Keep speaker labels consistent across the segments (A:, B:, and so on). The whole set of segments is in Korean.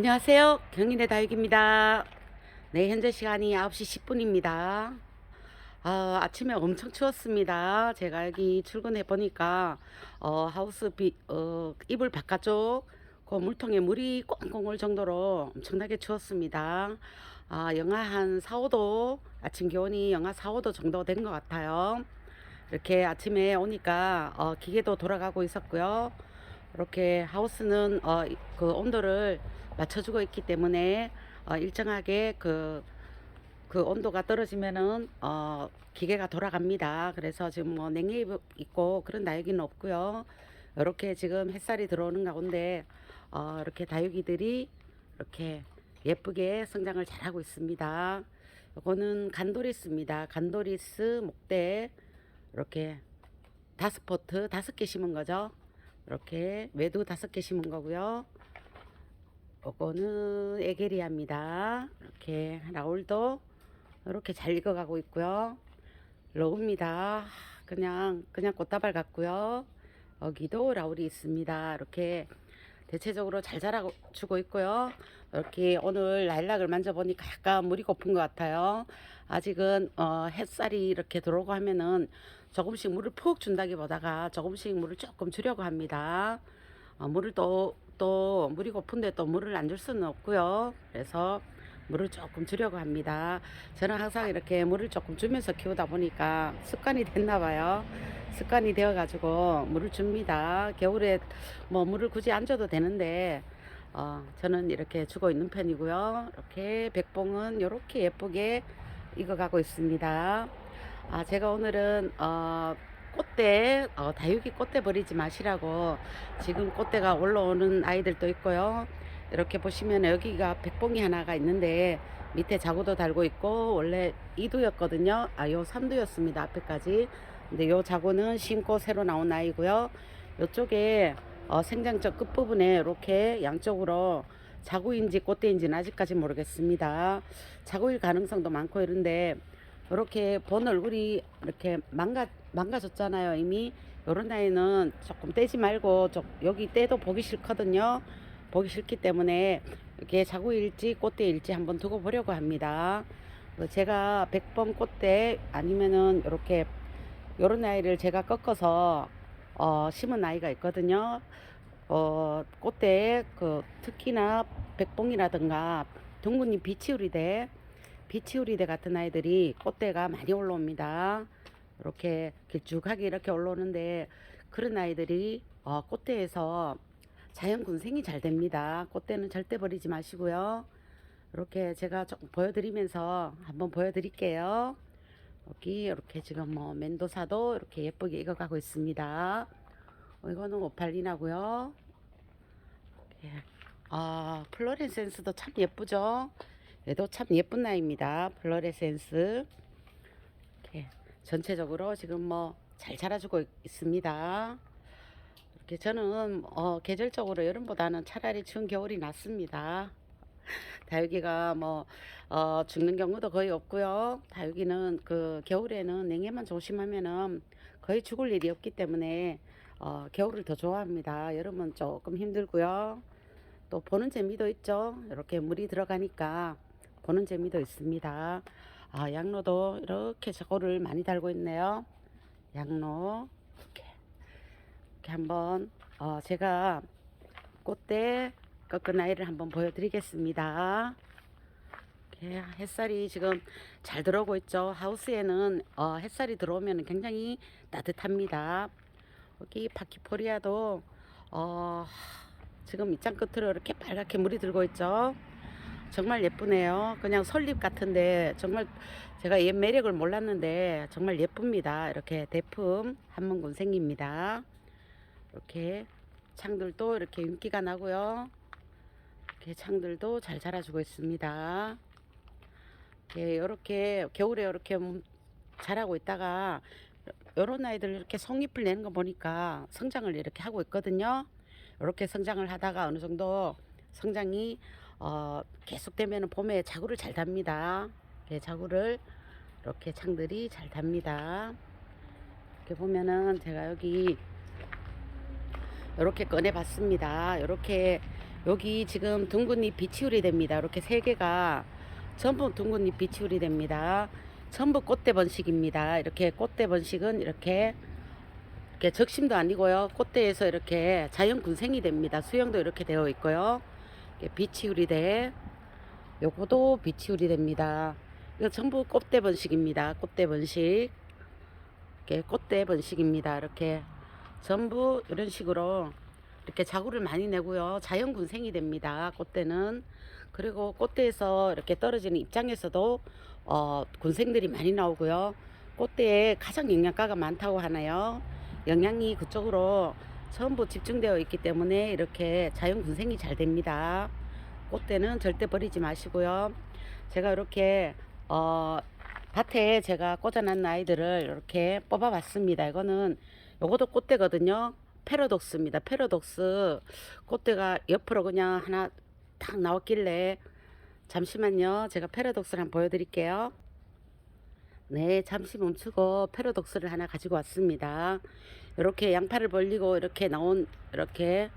A: 안녕하세요. 경인의 다육입니다. 네, 현재 시간이 9시 10분입니다. 아, 아침에 엄청 추웠습니다. 제가 여기 출근해 보니까 어, 하우스 비, 어, 이불 바깥쪽 그 물통에 물이 꽁꽁 올 정도로 엄청나게 추웠습니다. 아, 영하 한 4, 5도, 아침 기온이 영하 4, 5도 정도 된 것 같아요. 이렇게 아침에 오니까 어, 기계도 돌아가고 있었고요. 이렇게 하우스는 어, 이- 그 온도를 맞춰주고 있기 때문에 어, 일정하게 그, 그 온도가 떨어지면은 어, 기계가 돌아갑니다. 그래서 지금 뭐 냉해 있고 그런 다육이는 없고요. 이렇게 지금 햇살이 들어오는 가운데 어, 이렇게 다육이들이 이렇게 예쁘게 성장을 잘하고 있습니다. 이거는 간도리스입니다. 간도리스 목대 이렇게 다섯 포트 다섯 개 심은 거죠. 이렇게 외두 다섯 개 심은 거고요. 요거는 에게리아입니다. 이렇게 라울도 이렇게 잘 익어가고 있고요. 러우입니다. 그냥 그냥 꽃다발 같고요. 여기도 라울이 있습니다. 이렇게 대체적으로 잘 자라주고 있고요. 이렇게 오늘 라일락을 만져보니까 약간 물이 고픈 것 같아요. 아직은 어, 햇살이 이렇게 들어오고 하면은 조금씩 물을 푹 준다기보다가 조금씩 물을 조금 주려고 합니다. 어, 물을 또, 또 물이 고픈데 또 물을 안 줄 수는 없고요. 그래서 물을 조금 주려고 합니다. 저는 항상 이렇게 물을 조금 주면서 키우다 보니까 습관이 됐나 봐요. 습관이 되어 가지고 물을 줍니다. 겨울에 뭐 물을 굳이 안 줘도 되는데 어, 저는 이렇게 주고 있는 편이고요. 이렇게 백봉은 이렇게 예쁘게 익어가고 있습니다. 아, 제가 오늘은 어, 꽃대 어, 다육이 꽃대 버리지 마시라고 지금 꽃대가 올라오는 아이들도 있고요. 이렇게 보시면 여기가 백봉이 하나가 있는데 밑에 자구도 달고 있고 원래 이두였거든요. 아, 요 삼두였습니다. 앞에까지. 근데 요 자구는 심고 새로 나온 아이고요. 요쪽에 어, 생장적 끝부분에 이렇게 양쪽으로 자구인지 꽃대인지는 아직까지 모르겠습니다. 자구일 가능성도 많고 이런데 이렇게 본 얼굴이 이렇게 망가 망가졌잖아요 이미. 요런 나이는 조금 떼지 말고 좀 여기 떼도 보기 싫거든요. 보기 싫기 때문에 이렇게 자구일지 꽃대일지 한번 두고 보려고 합니다. 그 제가 백번 꽃대 아니면은 이렇게 요런 아이를 제가 꺾어서 어, 심은 아이가 있거든요. 어, 꽃대에 그 특히나 백봉이라든가 둥근잎 비치우리대 비치우리대 같은 아이들이 꽃대가 많이 올라옵니다. 이렇게 길쭉하게 이렇게 올라오는데 그런 아이들이 어, 꽃대에서 자연 군생이 잘 됩니다. 꽃대는 절대 버리지 마시고요. 이렇게 제가 조금 보여드리면서 한번 보여드릴게요. 여기 이렇게 지금 뭐 멘도사도 이렇게 예쁘게 익어가고 있습니다. 어, 이거는 오팔리나고요. 아 플로렌센스도 참 예쁘죠. 얘도 참 예쁜 나이입니다. 플로레센스. 이렇게 전체적으로 지금 뭐 잘 자라주고 있- 있습니다. 이렇게 저는 어, 계절적으로 여름보다는 차라리 추운 겨울이 낫습니다. 다육이가 뭐 어, 죽는 경우도 거의 없고요. 다육이는 그 겨울에는 냉해만 조심하면은 거의 죽을 일이 없기 때문에 어, 겨울을 더 좋아합니다. 여름은 조금 힘들고요. 또 보는 재미도 있죠. 이렇게 물이 들어가니까 보는 재미도 있습니다. 아, 양로도 이렇게 저거를 많이 달고 있네요. 양로 이렇게, 이렇게 한번 어, 제가 꽃대 꺾은 아이를 한번 보여드리겠습니다. 이렇게 햇살이 지금 잘 들어오고 있죠. 하우스에는 어, 햇살이 들어오면 굉장히 따뜻합니다. 여기 파키포리아도 어, 지금 밑장 끝으로 이렇게 빨갛게 물이 들고 있죠. 정말 예쁘네요. 그냥 솔잎 같은데 정말 제가 얘 매력을 몰랐는데 정말 예쁩니다. 이렇게 대품 한문군 생깁니다. 이렇게 창들도 이렇게 윤기가 나고요. 이렇게 창들도 잘 자라주고 있습니다. 이렇게, 이렇게 겨울에 이렇게 자라고 있다가 이런 아이들 이렇게 송잎을 내는 거 보니까 성장을 이렇게 하고 있거든요. 이렇게 성장을 하다가 어느 정도 성장이 어, 계속되면 봄에 자구를 잘 답니다. 이렇게 자구를 이렇게 창들이 잘 답니다. 이렇게 보면은 제가 여기 이렇게 꺼내 봤습니다. 이렇게 여기 지금 둥근잎 비치울이 됩니다. 이렇게 세 개가 전부 둥근잎 비치울이 됩니다. 전부 꽃대 번식입니다. 이렇게 꽃대 번식은 이렇게 이렇게 적심도 아니고요. 꽃대에서 이렇게 자연 군생이 됩니다. 수영도 이렇게 되어 있고요. 비치울이 돼. 요거도 비치울이 됩니다. 이거 전부 꽃대 번식입니다. 꽃대 번식. 이렇게 꽃대 번식입니다. 이렇게 전부 이런 식으로 이렇게 자구를 많이 내고요. 자연 군생이 됩니다. 꽃대는 그리고 꽃대에서 이렇게 떨어지는 입장에서도 어, 군생들이 많이 나오고요. 꽃대에 가장 영양가가 많다고 하나요? 영양이 그쪽으로 전부 집중되어 있기 때문에 이렇게 자연 군생이 잘 됩니다. 꽃대는 절대 버리지 마시고요. 제가 이렇게 어, 밭에 제가 꽂아놨는 아이들을 이렇게 뽑아봤습니다. 이거는 요것도 꽃대거든요. 패러독스입니다. 패러독스 꽃대가 옆으로 그냥 하나 탁 나왔길래 잠시만요. 제가 패러독스를 한번 보여드릴게요. 네, 잠시 멈추고 패러독스를 하나 가지고 왔습니다. 이렇게 양팔을 벌리고 이렇게 나온 이렇게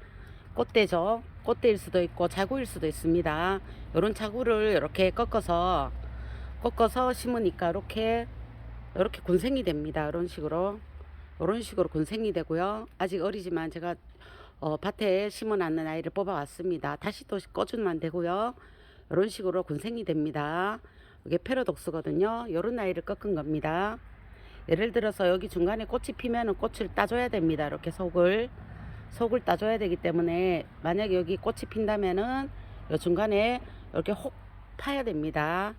A: 꽃대죠. 꽃대일 수도 있고 자구일 수도 있습니다. 이런 자구를 이렇게 꺾어서 꺾어서 심으니까 이렇게 이렇게 군생이 됩니다. 이런 식으로 이런 식으로 군생이 되고요. 아직 어리지만 제가 어, 밭에 심어놨는 아이를 뽑아왔습니다. 다시 또 꺼주면 되고요. 이런 식으로 군생이 됩니다. 이게 패러독스거든요. 이런 아이를 꺾은 겁니다. 예를 들어서 여기 중간에 꽃이 피면은 꽃을 따줘야 됩니다. 이렇게 속을 속을 따줘야 되기 때문에 만약에 여기 꽃이 핀다면은 요 중간에 이렇게 혹 파야 됩니다.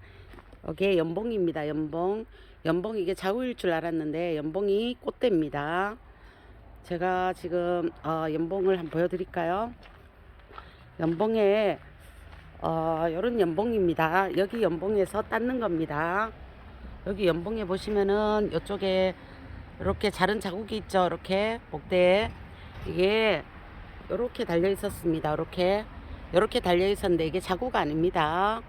A: 여기 연봉입니다. 연봉. 연봉 이게 자우일 줄 알았는데 연봉이 꽃대입니다. 제가 지금 어, 연봉을 한번 보여드릴까요? 연봉에 어, 요런 연봉입니다. 여기 연봉에서 땄는 겁니다. 여기 연봉에 보시면은 이쪽에 이렇게 자른 자국이 있죠. 이렇게 목대에 이게 이렇게 달려 있었습니다. 이렇게 이렇게 달려 있었는데 이게 자국 아닙니다.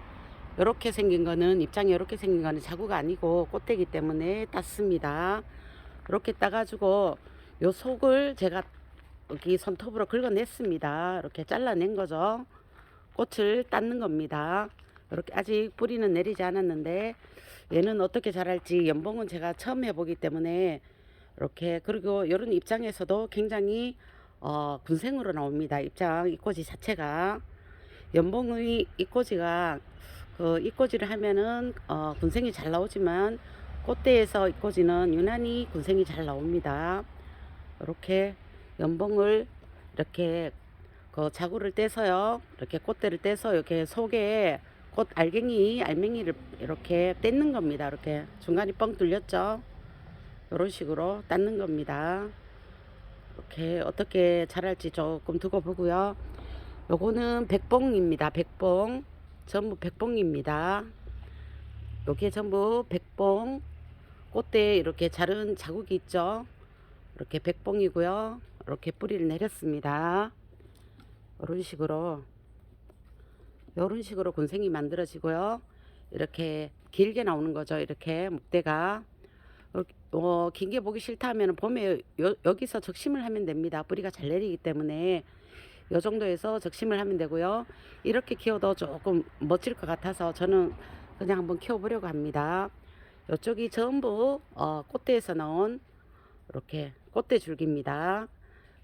A: 이렇게 생긴 거는 입장이 이렇게 생긴 거는 자구가 아니고 꽃대기 때문에 땄습니다. 이렇게 따가지고 요 속을 제가 여기 손톱으로 긁어냈습니다. 이렇게 잘라낸 거죠. 꽃을 땄는 겁니다. 이렇게 아직 뿌리는 내리지 않았는데 얘는 어떻게 자랄지 연봉은 제가 처음 해보기 때문에 이렇게 그리고 이런 입장에서도 굉장히 어, 군생으로 나옵니다. 입장 이꼬지 자체가 연봉의 이꼬지가 그 이꼬지를 하면은 어, 군생이 잘 나오지만 꽃대에서 이꼬지는 유난히 군생이 잘 나옵니다. 이렇게 연봉을 이렇게 그 자구를 떼서요. 이렇게 꽃대를 떼서 이렇게 속에 꽃 알갱이 알맹이를 이렇게 떼는 겁니다. 이렇게 중간이 뻥 뚫렸죠. 이런 식으로 닦는 겁니다. 이렇게 어떻게 자랄지 조금 두고 보고요. 요거는 백봉입니다. 백봉. 전부 백봉입니다. 여기에 전부 백봉 꽃대에 이렇게 자른 자국이 있죠. 이렇게 백봉이고요. 이렇게 뿌리를 내렸습니다. 이런 식으로 이런 식으로 군생이 만들어지고요. 이렇게 길게 나오는 거죠. 이렇게 목대가 어, 긴 게 보기 싫다면 봄에 요, 여기서 적심을 하면 됩니다. 뿌리가 잘 내리기 때문에 요 정도에서 적심을 하면 되고요. 이렇게 키워도 조금 멋질 것 같아서 저는 그냥 한번 키워보려고 합니다. 이쪽이 전부 어, 꽃대에서 나온 이렇게 꽃대 줄기입니다.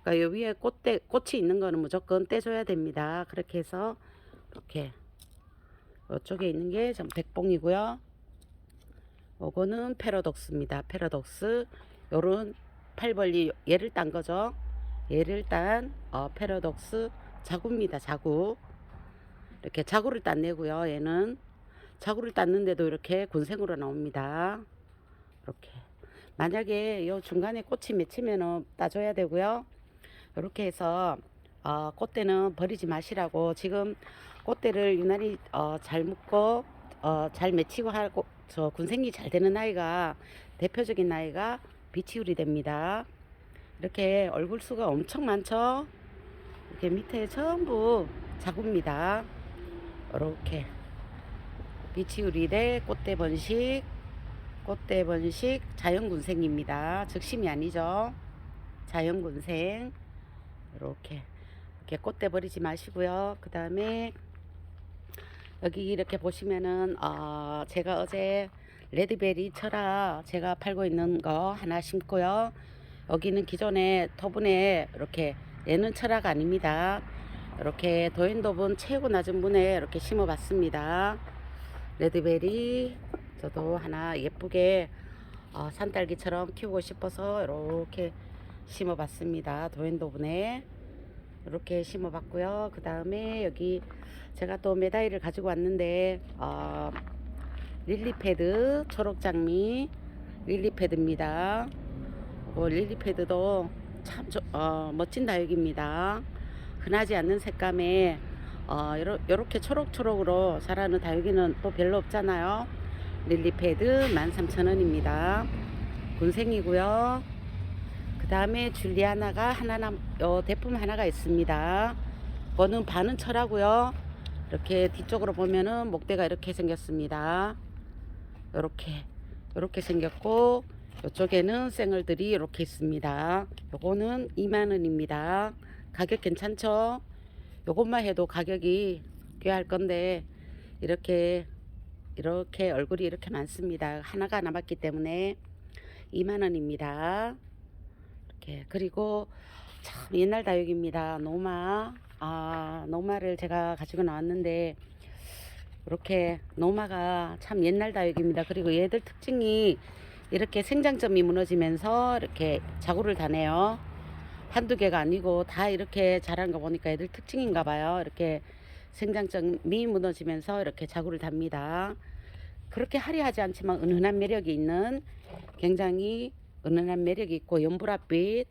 A: 그러니까 요 위에 꽃대 꽃이 있는 거는 무조건 떼줘야 됩니다. 그렇게 해서 이렇게 이쪽에 있는 게 전 백봉이고요. 요거는 패러독스입니다. 패러독스 요런 팔벌리 얘를 딴 거죠. 얘를 딴 어, 패러독스 자구입니다. 자구 이렇게 자구를 땄내고요. 얘는 자구를 땄는데도 이렇게 군생으로 나옵니다. 이렇게 만약에 요 중간에 꽃이 맺히면은 따줘야 되고요. 이렇게 해서 어, 꽃대는 버리지 마시라고 지금 꽃대를 유난히 어, 잘 묶고 어, 잘 맺히고 하고 저 군생이 잘 되는 나이가 대표적인 나이가 비치울이 됩니다. 이렇게 얼굴 수가 엄청 많죠. 이렇게 밑에 전부 자구입니다. 이렇게 비치울이 대 꽃대 번식, 꽃대 번식 자연군생입니다. 적심이 아니죠. 자연군생 이렇게 이렇게 꽃대 버리지 마시고요. 그 다음에 여기 이렇게 보시면은 어, 제가 어제 레드베리 철아 제가 팔고 있는 거 하나 심고요. 여기는 기존에 토분에 이렇게 내는 철화가 아닙니다. 이렇게 도인도분 최고 낮은 분에 이렇게 심어봤습니다. 레드베리 저도 하나 예쁘게 어, 산딸기처럼 키우고 싶어서 이렇게 심어봤습니다. 도인도분에 이렇게 심어 봤고요. 그 다음에 여기 제가 또 메다이를 가지고 왔는데 어, 릴리패드 초록장미 릴리패드입니다. 어, 릴리패드도 참 조- 어, 멋진 다육입니다. 흔하지 않는 색감에 어, 요렇게 초록초록으로 자라는 다육이는 또 별로 없잖아요. 릴리패드 13,000원입니다. 군생이고요. 그 다음에 줄리아나가 하나 남, 요 대품 하나가 있습니다. 그거는 반은 철하고요. 이렇게 뒤쪽으로 보면은 목대가 이렇게 생겼습니다. 요렇게 요렇게 생겼고 이쪽에는 생얼들이 이렇게 있습니다. 요거는 2만원입니다. 가격 괜찮죠? 요것만 해도 가격이 꽤할 건데 이렇게 이렇게 얼굴이 이렇게 많습니다. 하나가 남았기 때문에 2만원입니다. 이렇게 그리고 참 옛날 다육입니다. 노마 아 노마를 제가 가지고 나왔는데 이렇게 노마가 참 옛날 다육입니다. 그리고 얘들 특징이 이렇게 생장점이 무너지면서 이렇게 자구를 다네요. 한두 개가 아니고 다 이렇게 자란 거 보니까 애들 특징인가 봐요. 이렇게 생장점이 무너지면서 이렇게 자구를 답니다. 그렇게 화려하지 않지만 은은한 매력이 있는 굉장히 은은한 매력이 있고 연보라빛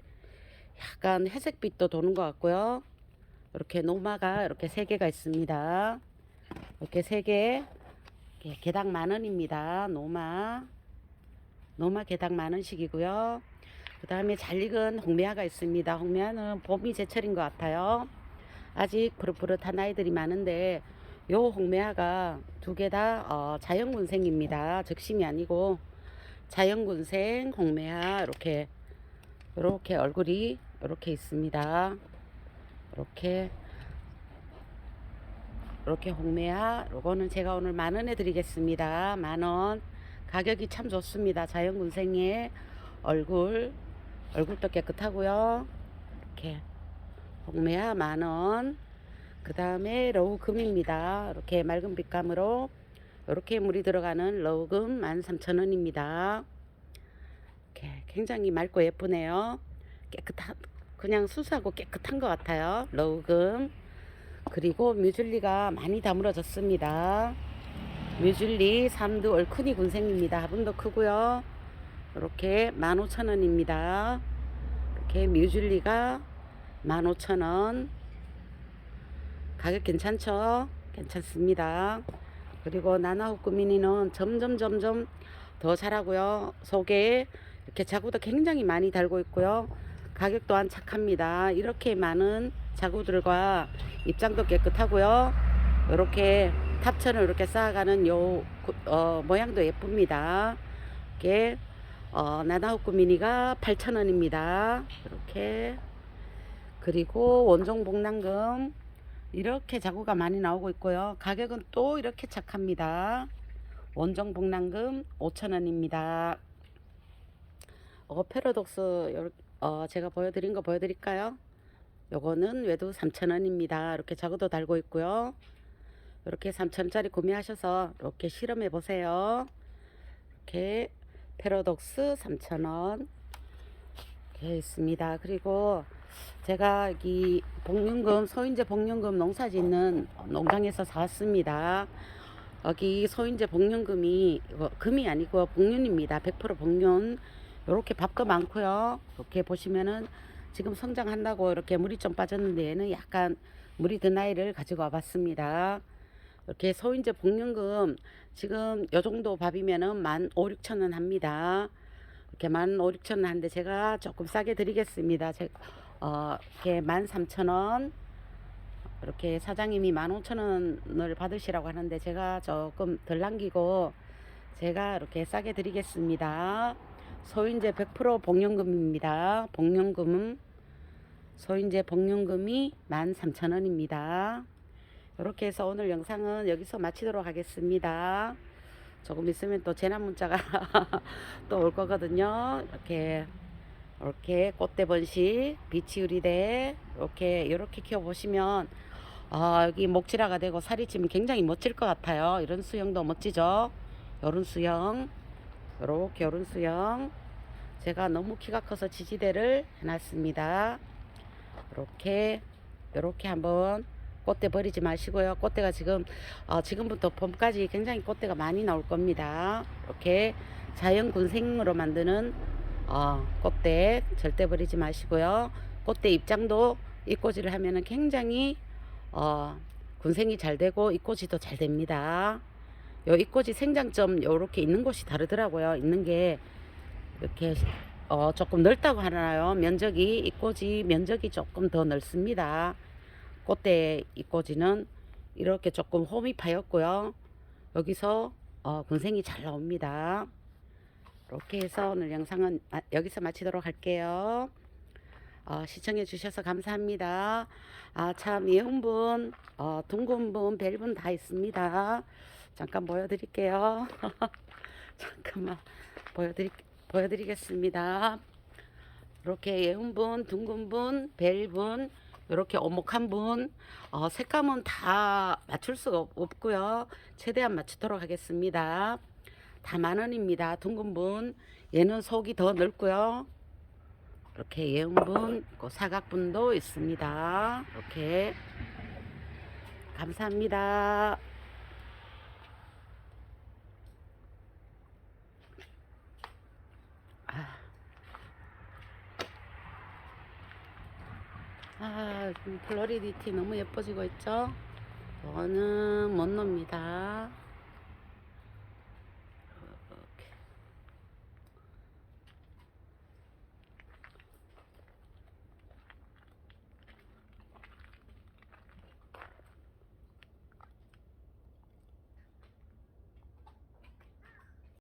A: 약간 회색빛도 도는 것 같고요. 이렇게 노마가 이렇게 세 개가 있습니다. 이렇게 세 개, 이렇게 개당 만 원입니다. 노마, 노마 개당 만 원씩이고요. 그 다음에 잘 익은 홍매화가 있습니다. 홍매화는 봄이 제철인 것 같아요. 아직 푸릇푸릇한 아이들이 많은데 요 홍매화가 두 개다 어, 자연군생입니다. 적심이 아니고 자연군생 홍매화 이렇게 이렇게 얼굴이 이렇게 있습니다. 이렇게 이렇게 홍매화 요거는 제가 오늘 만 원에 드리겠습니다. 만 원. 가격이 참 좋습니다. 자연군생의 얼굴 얼굴도 깨끗하고요. 이렇게 홍매화 만 원. 그 다음에 러우금입니다. 이렇게 맑은 빛감으로 이렇게 물이 들어가는 러우금 13,000원입니다. 이렇게 굉장히 맑고 예쁘네요. 깨끗한 그냥 수수하고 깨끗한 것 같아요. 러우금. 그리고 뮤즐리가 많이 다물어졌습니다. 뮤즐리 삼두 얼큰이 군생입니다. 화분도 크고요. 이렇게 15,000원입니다. 이렇게 뮤즐리가 15,000원. 가격 괜찮죠? 괜찮습니다. 그리고 나나호크 미니는 점점 점점 더 자라고요. 속에 이렇게 자구도 굉장히 많이 달고 있고요. 가격 또한 착합니다. 이렇게 많은 자구들과 입장도 깨끗하고요. 이렇게 탑천을 이렇게 쌓아가는 요 구- 어, 모양도 예쁩니다. 이렇게 어, 나나호크 미니가 8,000원입니다. 이렇게 그리고 원종 복랑금 이렇게 자구가 많이 나오고 있고요. 가격은 또 이렇게 착합니다. 원종 복랑금 5,000원입니다. 어, 패러독스 요- 어, 제가 보여드린 거 보여드릴까요? 요거는 외도 3,000원입니다. 이렇게 자구도 달고 있고요. 이렇게 3,000원짜리 구매하셔서 이렇게 실험해 보세요. 이렇게 패러독스 3,000원 이렇게 있습니다. 그리고 제가 이 복륜금 소인제 복륜금 농사 짓는 농장에서 사왔습니다. 여기 소인제 복륜금이 금이 아니고 복륜입니다. 100% 복륜. 이렇게 밥도 많고요. 이렇게 보시면은 지금 성장한다고 이렇게 물이 좀 빠졌는데 얘는 약간 물이 든 아이를 가지고 와봤습니다. 이렇게 소인제 복륜금 지금 요 정도 밥이면은 만 5, 6천 원 합니다. 이렇게 만 5, 6천 원 하는데 제가 조금 싸게 드리겠습니다. 제, 어, 이렇게 만 3천 원 이렇게 사장님이 만 5천 원을 받으시라고 하는데 제가 조금 덜 남기고 제가 이렇게 싸게 드리겠습니다. 소인제 100% 복륜금입니다. 복륜금 소인제 복륜금이 13,000원입니다. 이렇게 해서 오늘 영상은 여기서 마치도록 하겠습니다. 조금 있으면 또 재난 문자가 또 올 거거든요. 이렇게 이렇게 꽃대 번식, 비치 유리대 이렇게 이렇게 키워 보시면 아, 여기 목질화가 되고 살이 찌면 굉장히 멋질 것 같아요. 이런 수영도 멋지죠. 요런 수영, 요렇게 요런 수영. 제가 너무 키가 커서 지지대를 해놨습니다. 이렇게 이렇게 한번 꽃대 버리지 마시고요. 꽃대가 지금 어, 지금부터 봄까지 굉장히 꽃대가 많이 나올 겁니다. 이렇게 자연 군생으로 만드는 어, 꽃대 절대 버리지 마시고요. 꽃대 입장도 이꼬지를 하면은 굉장히 어, 군생이 잘 되고 이꼬지 도잘 됩니다. 요 이꼬지 생장점 요렇게 있는 곳이 다르더라고요. 있는 게 이렇게 어, 조금 넓다고 하나요? 면적이 이꼬지 면적이 조금 더 넓습니다. 꽃대 이꼬지는 이렇게 조금 홈이 파였고요. 여기서 어, 군생이 잘 나옵니다. 이렇게 해서 오늘 영상은 마- 여기서 마치도록 할게요. 어, 시청해 주셔서 감사합니다. 아, 참, 예흥분, 어, 둥근분, 벨분 다 있습니다. 잠깐 보여드릴게요. 잠깐만 보여드리, 보여드리겠습니다. 이렇게 예흥분, 둥근분, 벨분, 이렇게 오목한 분, 어, 색감은 다 맞출 수가 없- 없고요. 최대한 맞추도록 하겠습니다. 다 만원입니다. 둥근분, 얘는 속이 더 넓고요. 이렇게 예흥분, 그 사각분도 있습니다. 이렇게 감사합니다. 아, 지금 플로리디티 너무 예뻐지고 있죠? 저는 못 놉니다.